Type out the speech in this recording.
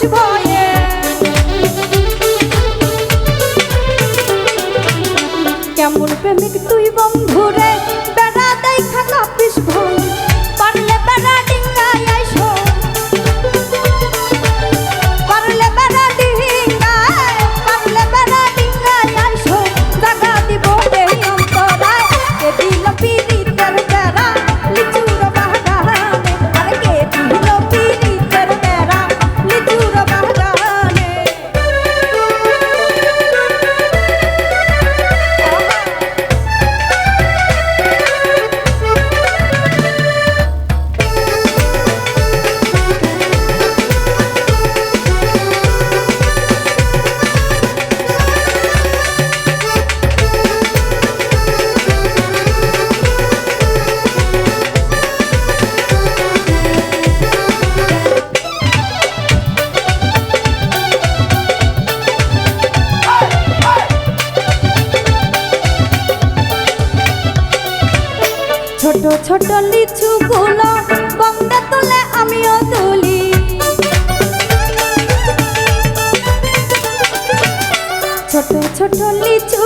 খুশবু ছোট ছোট লিচু গুলো বঙ্গা তুলে আমিও তুলি। ছোট ছোট লিচু